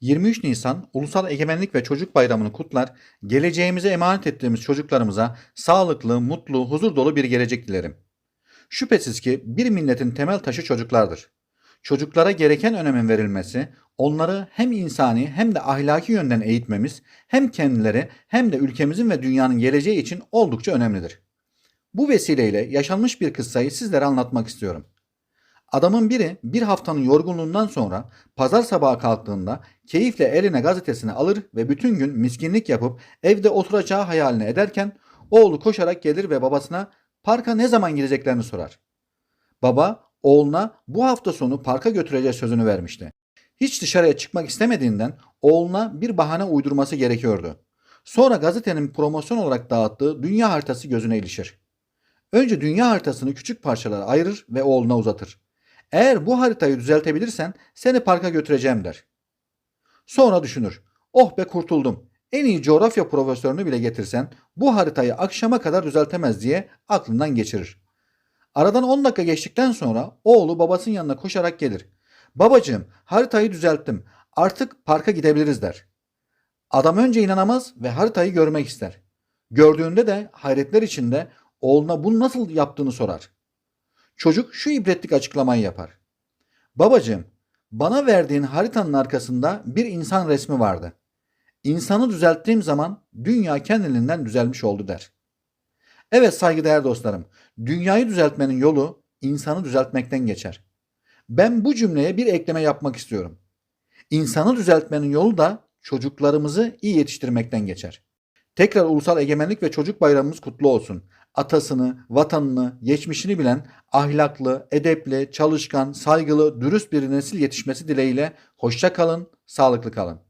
23 Nisan Ulusal Egemenlik ve Çocuk Bayramı'nı kutlar, geleceğimize emanet ettiğimiz çocuklarımıza sağlıklı, mutlu, huzur dolu bir gelecek dilerim. Şüphesiz ki bir milletin temel taşı çocuklardır. Çocuklara gereken önemin verilmesi, onları hem insani hem de ahlaki yönden eğitmemiz hem kendileri hem de ülkemizin ve dünyanın geleceği için oldukça önemlidir. Bu vesileyle yaşanmış bir kıssayı sizlere anlatmak istiyorum. Adamın biri bir haftanın yorgunluğundan sonra pazar sabahı kalktığında keyifle eline gazetesini alır ve bütün gün miskinlik yapıp evde oturacağı hayalini ederken oğlu koşarak gelir ve babasına parka ne zaman gideceklerini sorar. Baba oğluna bu hafta sonu parka götüreceği sözünü vermişti. Hiç dışarıya çıkmak istemediğinden oğluna bir bahane uydurması gerekiyordu. Sonra gazetenin promosyon olarak dağıttığı dünya haritası gözüne ilişir. Önce dünya haritasını küçük parçalara ayırır ve oğluna uzatır. Eğer bu haritayı düzeltebilirsen seni parka götüreceğim der. Sonra düşünür. Oh be kurtuldum. En iyi coğrafya profesörünü bile getirsen bu haritayı akşama kadar düzeltemez diye aklından geçirir. Aradan 10 dakika geçtikten sonra oğlu babasının yanına koşarak gelir. Babacığım haritayı düzelttim. Artık parka gidebiliriz der. Adam önce inanamaz ve haritayı görmek ister. Gördüğünde de hayretler içinde oğluna bunu nasıl yaptığını sorar. Çocuk şu ibretlik açıklamayı yapar. Babacığım, bana verdiğin haritanın arkasında bir insan resmi vardı. İnsanı düzelttiğim zaman dünya kendiliğinden düzelmiş oldu der. Evet saygıdeğer dostlarım, dünyayı düzeltmenin yolu insanı düzeltmekten geçer. Ben bu cümleye bir ekleme yapmak istiyorum. İnsanı düzeltmenin yolu da çocuklarımızı iyi yetiştirmekten geçer. Tekrar Ulusal Egemenlik ve Çocuk Bayramımız kutlu olsun. Atasını, vatanını, geçmişini bilen ahlaklı, edepli, çalışkan, saygılı, dürüst bir nesil yetişmesi dileğiyle hoşça kalın, sağlıklı kalın.